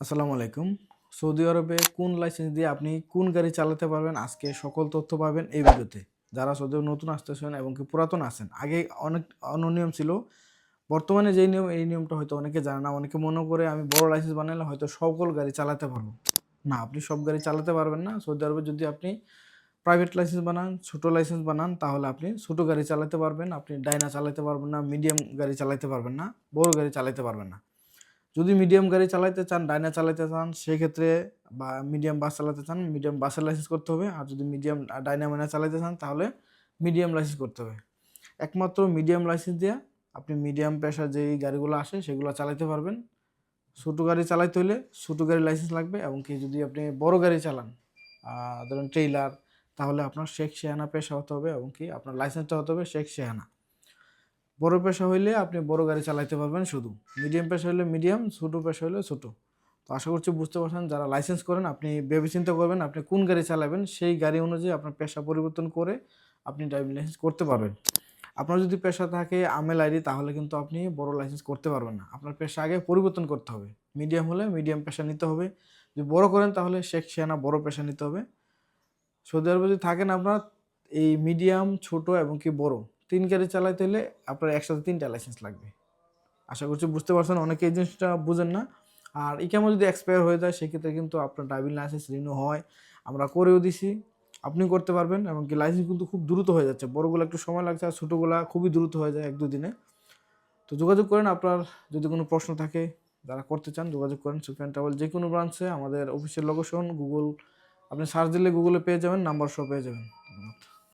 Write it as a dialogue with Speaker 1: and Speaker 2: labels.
Speaker 1: আসসালামু আলাইকুম। সৌদি আরবে কোন লাইসেন্স দিয়ে আপনি কোন গাড়ি চালাতে পারবেন? আজকে সকল তথ্য পাবেন এই ভিডিওতে। যারা সৌদি নতুন আসতেছেন এবং কি পুরাতন আছেন, আগে অনেক অন্য নিয়ম ছিল, বর্তমানে যেই নিয়ম, এই নিয়মটা হয়তো অনেকে জানে না, অনেকে মনে করে আমি বড় লাইসেন্স বানালে হয়তো সকল গাড়ি চালাতে পারব। না, আপনি সব গাড়ি চালাতে পারবেন না। সৌদি আরবে যদি আপনি প্রাইভেট লাইসেন্স বানান, ছোটো লাইসেন্স বানান, তাহলে আপনি ছোটো গাড়ি চালাতে পারবেন, আপনি ডাইনা চালাতে পারবেন না মিডিয়াম গাড়ি চালাতে পারবেন না, বড় গাড়ি চালাতে পারবেন না। যদি মিডিয়াম গাড়ি চালাতে চান, ডাইনা চালাতে চান, সেক্ষেত্রে বা মিডিয়াম বাস চালাতে চান মিডিয়াম বাসের লাইসেন্স করতে হবে। আর যদি মিডিয়াম ডাইনা মাইনা চালাতে চান, তাহলে মিডিয়াম লাইসেন্স করতে হবে। একমাত্র মিডিয়াম লাইসেন্স দিয়ে আপনি মিডিয়াম পেশার যেই গাড়িগুলো আসে, সেগুলো চালাতে পারবেন। ছোটো গাড়ি চালাইতে হলে ছোটো গাড়ি লাইসেন্স লাগবে এবং কি যদি আপনি বড় গাড়ি চালান ধরুন ট্রেইলার তাহলে আপনার শেখ শেহানা পেশা হতে হবে এবং কি আপনার লাইসেন্সটা হতে হবে শেখ শেহানা। বড় পেশা হইলে আপনি বড় গাড়ি চালাইতে পারবেন শুধু। মিডিয়াম পেশা হলে মিডিয়াম ছোটো পেশা হলে ছোটো। তো আশা করছি বুঝতে পারছেন, যারা লাইসেন্স করেন, আপনি ভেবে চিন্তা করবেন আপনি কোন গাড়ি চালাবেন, সেই গাড়ি অনুযায়ী আপনার পেশা পরিবর্তন করে আপনি ড্রাইভিং লাইসেন্স করতে পারবেন। আপনার যদি পেশা থাকে আমেল আইডি তাহলে কিন্তু আপনি বড় লাইসেন্স করতে পারবেন না। আপনার পেশা আগে পরিবর্তন করতে হবে। মিডিয়াম হলে মিডিয়াম পেশা নিতে হবে। যদি বড় করেন, তাহলে শেখ শিয়ানা বড় পেশা নিতে হবে। সৌদি আরবে যদি থাকেন আপনার, এই মিডিয়াম ছোট এবং কি বড় তিন গাড়ি চালাইতে হলে আপনার একসাথে তিনটা লাইসেন্স লাগবে। আশা করছি বুঝতে পারছেন, অনেকে এই জিনিসটা বুঝেন না। আর ইকামা যদি এক্সপায়ার হয়ে যায়, সেক্ষেত্রে কিন্তু আপনার ড্রাইভিং লাইসেন্স রিনিউ হয়। আমরা করেও দিছি আপনি করতে পারবেন এবং কি লাইসেন্স কিন্তু খুব দ্রুত হয়ে যাচ্ছে। বড়গুলো একটু সময় লাগছে আর ছোটোগুলা খুবই দ্রুত হয়ে যায় এক দুদিনে তো যোগাযোগ করেন আপনার, যদি কোনো প্রশ্ন থাকে, যারা করতে চান যোগাযোগ করেন সুফিয়ান ট্রাভেল যে কোনো ব্রাঞ্চে আমাদের অফিসের লোকেশন গুগল আপনি সার্চ দিলে গুগলে পেয়ে যাবেন নাম্বার সহ পেয়ে যাবেন। ধন্যবাদ।